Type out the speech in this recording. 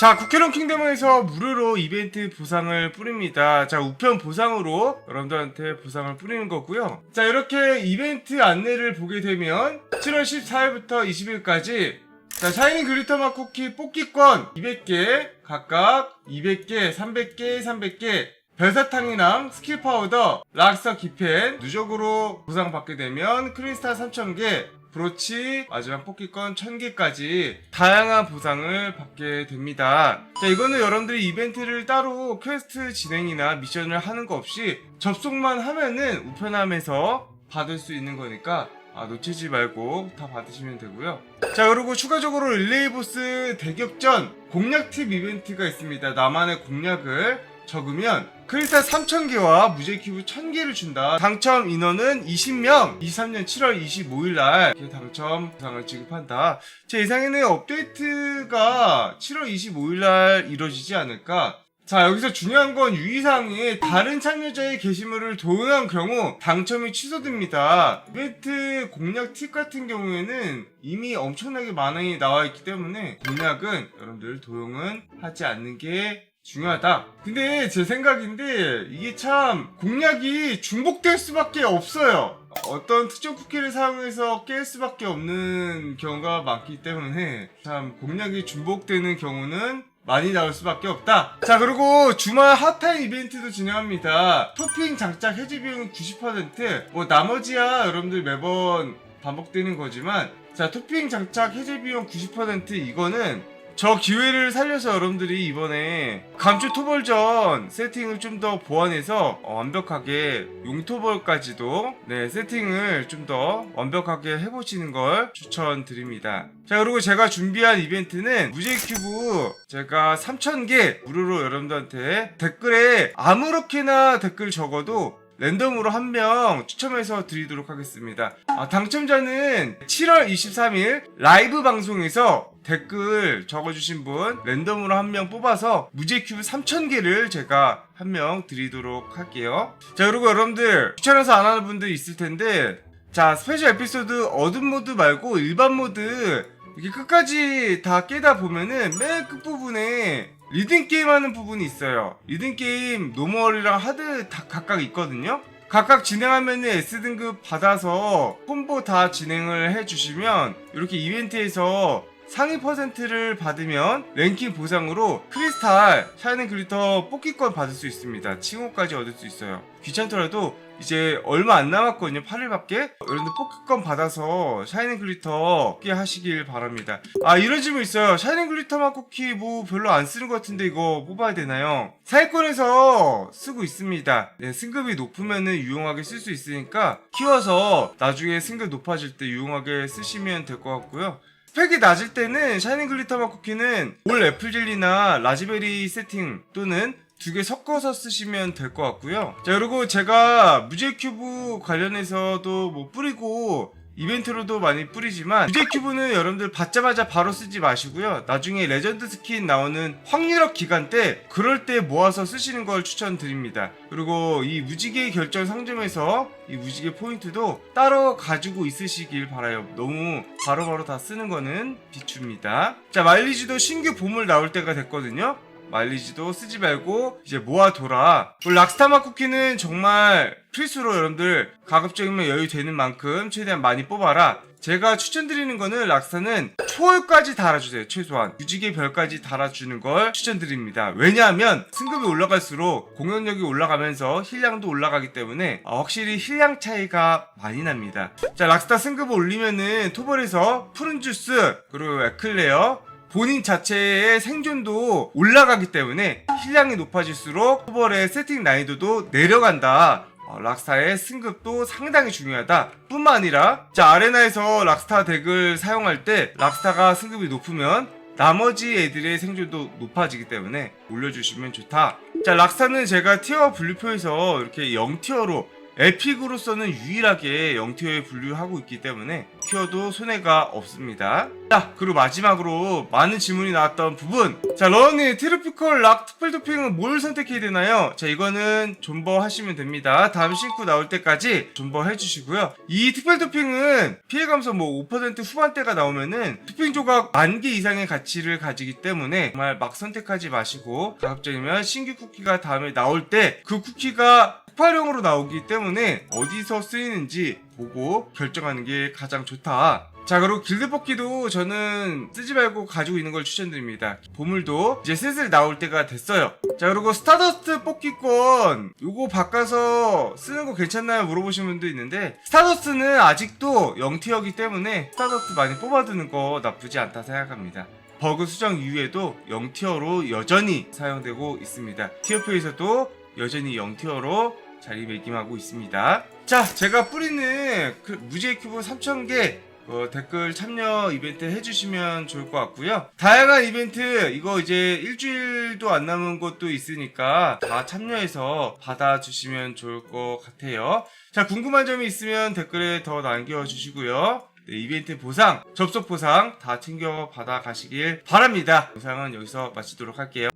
자, 국회론 킹덤에서 무료로 이벤트 보상을 뿌립니다. 자, 우편 보상으로 여러분들한테 보상을 뿌리는 거고요. 자, 이렇게 이벤트 안내를 보게 되면 7월 14일부터 20일까지 자, 샤이닝 글리터 맛 쿠키 뽑기권 200개, 각각 200개, 300개, 300개, 별사탕이랑 스킬 파우더, 락서 기펜, 누적으로 보상받게 되면 크리스탈 3000개, 브로치, 마지막 뽑기권 1000개까지 다양한 보상을 받게 됩니다. 자, 이거는 여러분들이 이벤트를 따로 퀘스트 진행이나 미션을 하는 거 없이 접속만 하면은 우편함에서 받을 수 있는 거니까 아, 놓치지 말고 다 받으시면 되고요. 자, 그리고 추가적으로 릴레이 보스 대격전 공략 팁 이벤트가 있습니다. 나만의 공략을 적으면 크리스탈 3000개와 무제 큐브 1000개를 준다. 당첨 인원은 20명. 23년 7월 25일 날 이렇게 당첨 보상을 지급한다. 제 예상에는 업데이트가 7월 25일 날 이루어지지 않을까? 자, 여기서 중요한 건 유의사항에 다른 참여자의 게시물을 도용한 경우 당첨이 취소됩니다. 이벤트 공략 팁 같은 경우에는 이미 엄청나게 많이 나와 있기 때문에 공략은 여러분들 도용은 하지 않는 게 중요하다. 근데 제 생각인데 이게 참 공략이 중복될 수밖에 없어요. 어떤 특정 쿠키를 사용해서 깰 수밖에 없는 경우가 많기 때문에 참 공략이 중복되는 경우는 많이 나올 수밖에 없다. 자, 그리고 주말 핫타임 이벤트도 진행합니다. 토핑 장착 해지 비용 90%. 뭐 나머지야 여러분들 매번 반복되는 거지만 자, 토핑 장착 해제 비용 90% 이거는 저 기회를 살려서 여러분들이 이번에 감초 토벌전 세팅을 좀 더 보완해서 어, 완벽하게 용토벌까지도 네 세팅을 좀 더 완벽하게 해보시는 걸 추천드립니다. 자 그리고 제가 준비한 이벤트는 무제 큐브 제가 3,000개 무료로 여러분들한테 댓글에 아무렇게나 댓글 적어도 랜덤으로 한 명 추첨해서 드리도록 하겠습니다. 아, 당첨자는 7월 23일 라이브 방송에서 댓글 적어주신 분 랜덤으로 한 명 뽑아서 무제 큐브 3,000개를 제가 한 명 드리도록 할게요. 자, 그리고 여러분들 추천해서 안 하는 분들 있을 텐데 자, 스페셜 에피소드 어둠 모드 말고 일반 모드 이렇게 끝까지 다 깨다 보면은 맨 끝부분에 리듬 게임 하는 부분이 있어요. 리듬 게임 노멀이랑 하드 다 각각 있거든요. 각각 진행하면은 S등급 받아서 콤보 다 진행을 해주시면 이렇게 이벤트에서 상위 퍼센트를 받으면 랭킹 보상으로 크리스탈 샤이닝 글리터 뽑기권 받을 수 있습니다. 칭호까지 얻을 수 있어요. 귀찮더라도 이제 얼마 안 남았거든요. 8일밖에. 여러분들 뽑기권 받아서 샤이닝 글리터 뽑기 하시길 바랍니다. 아 이런 질문 있어요. 샤이닝 글리터 맛 쿠키 뭐 별로 안 쓰는 것 같은데 이거 뽑아야 되나요? 사이권에서 쓰고 있습니다. 네, 승급이 높으면은 유용하게 쓸 수 있으니까 키워서 나중에 승급 높아질 때 유용하게 쓰시면 될 것 같고요. 스펙이 낮을 때는 샤이닝 글리터 맛 쿠키는 올 애플 젤리나 라즈베리 세팅 또는 두 개 섞어서 쓰시면 될 것 같고요. 자, 그리고 제가 무제 큐브 관련해서도 뭐 뿌리고 이벤트로도 많이 뿌리지만 무제 큐브는 여러분들 받자마자 바로 쓰지 마시고요. 나중에 레전드 스킨 나오는 확률업 기간 때 그럴 때 모아서 쓰시는 걸 추천드립니다. 그리고 이 무지개 결정 상점에서 이 무지개 포인트도 따로 가지고 있으시길 바라요. 너무 바로바로 다 쓰는 거는 비추입니다. 자, 마일리지도 신규 보물 나올 때가 됐거든요. 마일리지도 쓰지 말고 이제 모아둬라. 그 락스타마 쿠키는 정말 필수로 여러분들 가급적이면 여유 되는 만큼 최대한 많이 뽑아라. 제가 추천드리는 거는 락스타는 초월까지 달아주세요. 최소한 무지개 별까지 달아주는 걸 추천드립니다. 왜냐하면 승급이 올라갈수록 공격력이 올라가면서 힐량도 올라가기 때문에 아, 확실히 힐량 차이가 많이 납니다. 자 락스타 승급을 올리면은 토벌에서 푸른 주스 그리고 에클레어 본인 자체의 생존도 올라가기 때문에 힐량이 높아질수록 토벌의 세팅 난이도도 내려간다. 어, 락스타의 승급도 상당히 중요하다. 뿐만 아니라 자 아레나에서 락스타 덱을 사용할 때 락스타가 승급이 높으면 나머지 애들의 생존도 높아지기 때문에 올려주시면 좋다. 자 락스타는 제가 티어 분류표에서 이렇게 0티어로 에픽으로서는 유일하게 0티어에 분류하고 있기 때문에 큐어도 손해가 없습니다. 자, 그리고 마지막으로 많은 질문이 나왔던 부분. 자, 러니 트로피컬 락 특별 도핑은 뭘 선택해야 되나요? 자, 이거는 존버 하시면 됩니다. 다음 신고 나올 때까지 존버 해주시고요. 이 특별 도핑은 피해 감소 뭐 5% 후반대가 나오면은 토핑 조각 만 개 이상의 가치를 가지기 때문에 정말 막 선택하지 마시고 가급적이면 신규 쿠키가 다음에 나올 때 그 쿠키가 폭발형으로 나오기 때문에 어디서 쓰이는지 보고 결정하는 게 가장 좋다. 자 그리고 길드 뽑기도 저는 쓰지 말고 가지고 있는 걸 추천드립니다. 보물도 이제 슬슬 나올 때가 됐어요. 자 그리고 스타더스트 뽑기권. 요거 바꿔서 쓰는 거 괜찮나요? 물어보시는 분도 있는데 스타더스트는 아직도 0티어기 때문에 스타더스트 많이 뽑아두는 거 나쁘지 않다 생각합니다. 버그 수정 이후에도 0티어로 여전히 사용되고 있습니다. 티어표에서도 여전히 0티어로 자리매김하고 있습니다 자 제가 뿌리는 그 무지개 큐브 3000개 어, 댓글 참여 이벤트 해주시면 좋을 것 같고요. 다양한 이벤트 이거 이제 일주일도 안 남은 것도 있으니까 다 참여해서 받아주시면 좋을 것 같아요. 자 궁금한 점이 있으면 댓글에 더 남겨주시고요. 네, 이벤트 보상, 접속 보상 다 챙겨 받아 가시길 바랍니다. 영상은 여기서 마치도록 할게요.